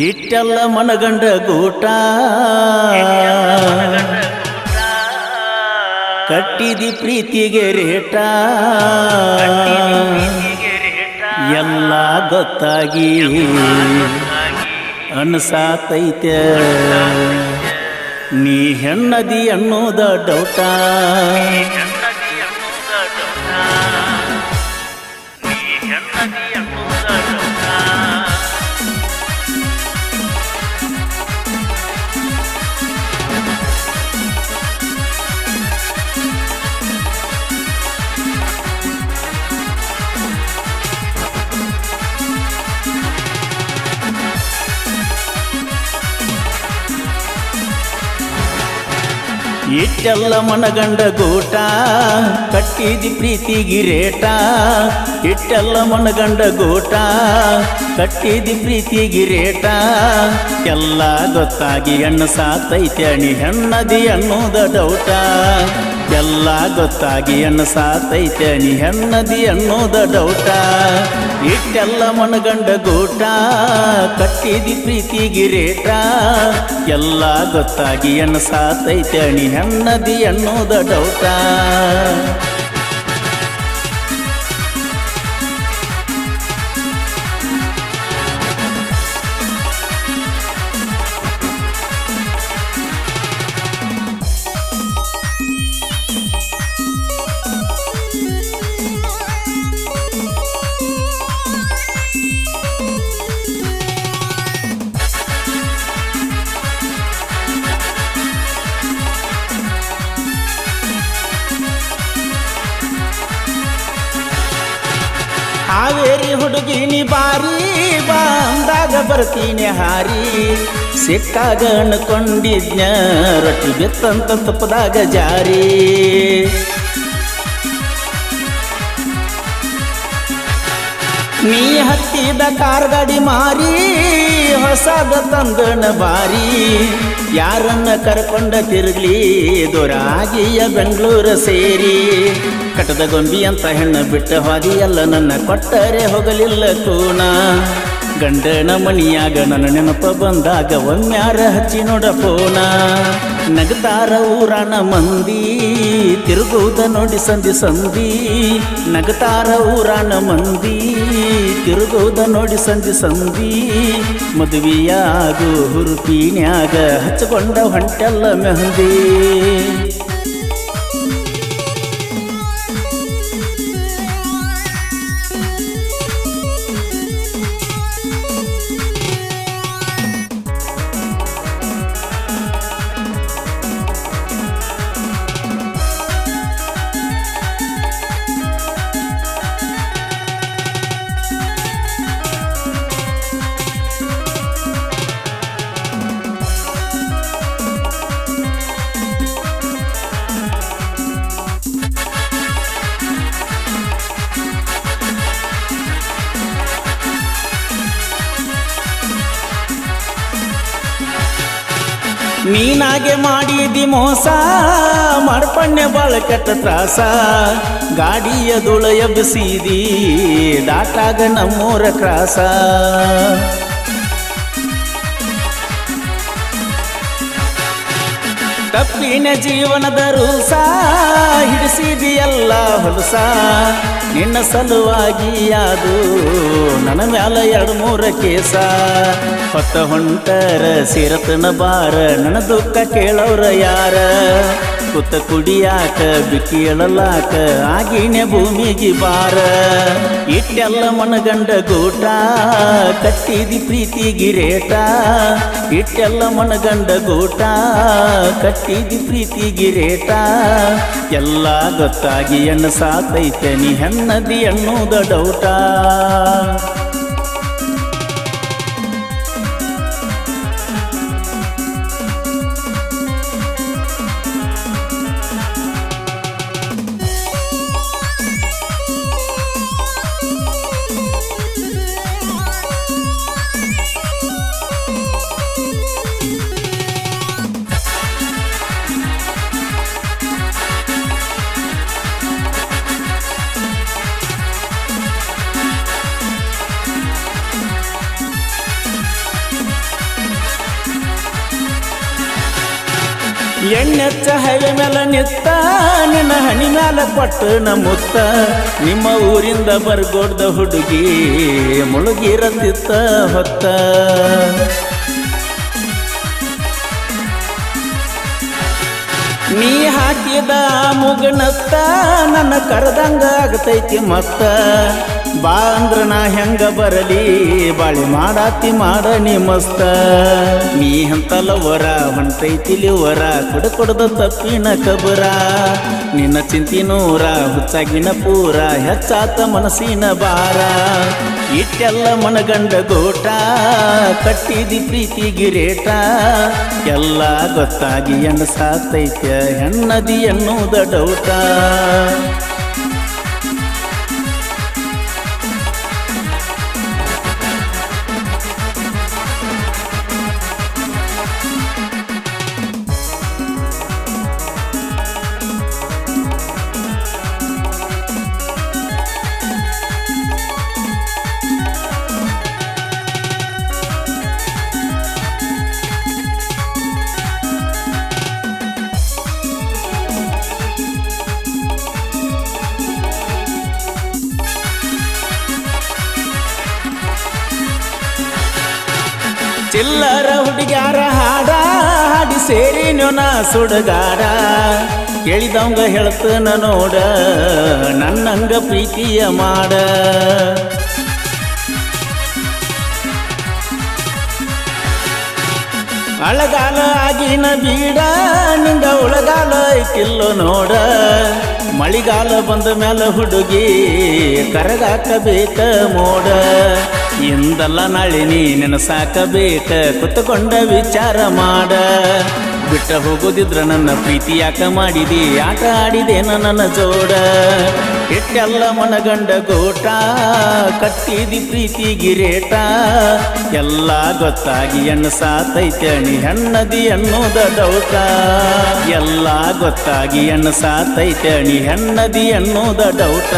ಇಟ್ಟೆಲ್ಲ ಮನಗಂಡ ಗೂಟ. ಕಟ್ಟಿದಿ ಪ್ರೀತಿಗೆ ರೇಟ. ಎಲ್ಲ ಗೊತ್ತಾಗಿ ಅನ್ಸಾತೈತೆ. ನೀ ಹೆಣ್ಣದಿ ಅನ್ನೋದ ಡೌಟ ಇಟ್ಟೆಲ್ಲ ಮನಗಂಡ ಗೂಟ ಕಟ್ಟಿದಿ ಪ್ರೀತಿಗಿರೇಟ ಇಟ್ಟೆಲ್ಲ ಮನಗಂಡ ಗೂಟ ಕಟ್ಟಿದಿ ಪ್ರೀತಿ ಎಲ್ಲ ಗೊತ್ತಾಗಿ ಹೆಣ್ಣು ಸಾತೈತೆ ಅಣಿ, ಹೆಣ್ಣದಿ ಅನ್ನೋದ ಡೌಟ ಎಲ್ಲ ಗೊತ್ತಾಗಿ ಹೆಣ್ಣು ಸಾತೈತೆ ಅಣಿ, ಹೆಣ್ಣದಿ ಅನ್ನೋದ ಡೌಟ ಇಟ್ಟೆಲ್ಲ ಮನಗಂಡ ಗೂಟ, ಕಟ್ಟಿದಿ ಪ್ರೀತಿ ಎಲ್ಲ ಗೊತ್ತಾಗಿ ಹೆಣ್ಣು ಸಾತೈತೆ ಅಣಿ, ಹೆಣ್ಣದಿ ಅನ್ನೋದ ಡೌಟ ಹಾವೇರಿ ಹುಡುಗಿನಿ ಬಾರಿ, ಬಂದಾಗ ಬರ್ತೀನಿ ಹಾರಿ. ಸಿಕ್ಕಾಗ ಅನ್ಕೊಂಡಿದ್ನ ರೊಟ್ಟಿ ಬಿತ್ತಂತ ತುಪ್ಪದಾಗ ಜಾರಿ. ನೀ ಹತ್ತಿದ ಕಾರ್ಗಡಿ ಮಾರಿ, ಹೊಸದ ತಂದಣ ಬಾರಿ. ಯಾರನ್ನ ಕರ್ಕೊಂಡ ತಿರುಗ್ಲಿ, ದೊರಾಗಿಯ ಬೆಂಗಳೂರು ಸೇರಿ. ಕಟದ ಗೊಂಬಿ ಅಂತ ಹೆಣ್ಣು ಬಿಟ್ಟ ಹೋದಿ ಎಲ್ಲ ನನ್ನ ಕೊಟ್ಟರೆ ಹೋಗಲಿಲ್ಲ ಕೂಣ ಗಂಡನ ಮಣಿಯಾಗ ನನ್ನ ನೆನಪ ಬಂದಾಗ ಒಮ್ಮ್ಯಾರ ಹಚ್ಚಿ ನೋಡಪೋಣ ನಗತಾರ ಊರನ ಮಂದಿ ತಿರುಗುವುದ ನೋಡಿ ಸಂಧಿ ಸಂಧಿ. ನಗತಾರ ಊರನ ಮಂದಿ ತಿರುಗುವುದ ನೋಡಿ ಸಂಧಿ ಸಂಧಿ. ಮದುವೆಯಾಗು ಹುರುಪಿನ್ಯಾಗ ಹಚ್ಚಿಕೊಂಡ ಹೊಂಟೆಲ್ಲ ಮೆಹಂದಿ. ನೀನಾಗೆ ಮಾಡಿದಿ ಮೋಸ ಮಾಡ್ಪಣ್ಣೆ ಬಾಳ ಕೆಟ್ಟ ತ್ರಾಸ. ಗಾಡಿಯ ದುಳ ಎಬ್ಬಿಸಿದಿ ದಾಟಾಗ ನಮ್ಮೂರ ಕ್ರಾಸ. ತಪ್ಪಿನ ಜೀವನದ ರೂಸ ಹಿಡಿಸಿದೆಯಲ್ಲ ಹೊಲಸ. ನಿನ್ನ ಸಲುವಾಗಿ ಅದು ನನ್ನ ಮ್ಯಾಲ ಎರಡು ಮೂರ ಕೇಸ. ಹೊತ್ತ ಹೊಂಟರ ಸಿರತನ ಬಾರ, ನನ್ನ ದುಃಖ ಕೇಳೋರ ಯಾರ? ಕುತ್ತ ಕುಡಿಯಾಕ, ಬಿಕ್ಕಿ ಎಳಲಾಕ, ಆಗಿನ ಭೂಮಿಗೆ ಬಾರ. ಇಟ್ಟೆಲ್ಲ ಮನಗಂಡ ಗೂಟ, ಕಟ್ಟಿದಿ ಪ್ರೀತಿ ಗಿರೇಟ ಇಟ್ಟೆಲ್ಲ ಮನಗಂಡ ಗೂಟ, ಕಟ್ಟಿದಿ ಪ್ರೀತಿ ಗಿರೇಟ ಎಲ್ಲ ಗೊತ್ತಾಗಿ ಎಣ್ಣ ಸಾತೈತೆ, ನೀ ಹೆಣ್ಣದಿ ಅನ್ನೋದ ಡೌಟ. ಎಣ್ಣೆಚ್ಚ ಹೈವೆ ಮೇಲೆ ನಿತ್ತ, ನಿನ್ನ ಹಣಿ ಮ್ಯಾಲ ಪಟ್ಟು ನಮ್ಮುತ್ತ ನಿಮ್ಮ ಊರಿಂದ ಬರ್ಗೋಡ್ದ ಹುಡುಗಿ ಮುಳುಗಿರತ್ತಿತ್ತ ಹೊತ್ತ. ನೀ ಹಾಕಿದ ಮುಗನತ್ತ ನನ್ನ ಕರೆದಂಗ ಆಗತೈತಿ ಮತ್ತ. ಬಾ ಅಂದ್ರ ನಾ ಹೆಂಗ ಬರಲಿ, ಬಾಳಿ ಮಾಡಾತಿ ಮಾಡ ನೀ ಮಸ್ತ. ನೀ ಹಂತಲವರ ಹೊಂಟೈತಿಲಿ ವರ, ಕುಡ ಕುಡದ ತಪ್ಪಿನ ಕಬರ. ನಿನ್ನ ಚಿಂತಿ ನೂರ, ಹುಚ್ಚಾಗಿನ ಪೂರ, ಹೆಚ್ಚಾತ ಮನಸ್ಸಿನ ಬಾರ ಇಟ್ಟೆಲ್ಲ ಮನಗಂಡ ಗೋಟ, ಕಟ್ಟಿದಿ ಪ್ರೀತಿ ಗಿರೇಟ. ಎಲ್ಲ ಗೊತ್ತಾಗಿ ಎಣ್ಣ ಸಾತೈತ್ಯ ಹೆಣ್ಣದಿ ಎನ್ನುವುದ ಚಿಲ್ಲರ ಹುಡುಗ್ಯಾರ ಹಾಡ ಹಾಡಿ ಸೇರಿ ನಾ ಸುಡಗಾಡ ಕೇಳಿದವಂಗ ಹೇಳ್ತನ ನೋಡ, ನನ್ನಂಗ ಪ್ರೀತಿಯ ಮಾಡ. ಅಳಗಾಲ ಆಗಿನ ಬೀಡ ನಿಂಗ ಉಳಗಾಲ ಐತಿಲ್ಲೋ ನೋಡ. ಮಳಿಗಾಲ ಬಂದ ಮ್ಯಾಲ ಹುಡುಗಿ ಕರಗಾಕಬೇಕ ಮೋಡ. ಇಂದಲ್ಲ ನಾಳೆ ನೀ ನೆನಸಾಕಬೇಕ ಕುತ್ಕೊಂಡ ವಿಚಾರ ಮಾಡ. ಬಿಟ್ಟ ಹೋಗೋದಿದ್ರ ನನ್ನ ಪ್ರೀತಿ ಯಾಕ ಮಾಡಿದಿ? ಆಟ ಆಡಿದೇನ ನನ್ನ ಜೋಡ. ಇಟ್ಟೆಲ್ಲ ಮನಗಂಡ ಗೋಟ, ಕಟ್ಟಿದಿ ಪ್ರೀತಿ ಗಿರೇಟ. ಎಲ್ಲ ಗೊತ್ತಾಗಿ ಹೆಣ್ಣು ಸಾತೈತಣಿ ಹೆಣ್ಣದಿ ಅನ್ನೋದ ಡೌಟ ಎಲ್ಲ ಗೊತ್ತಾಗಿ ಹೆಣ್ಣು ಸಾತೈತಣಿ ಹೆಣ್ಣದಿ ಅನ್ನೋದ ಡೌಟ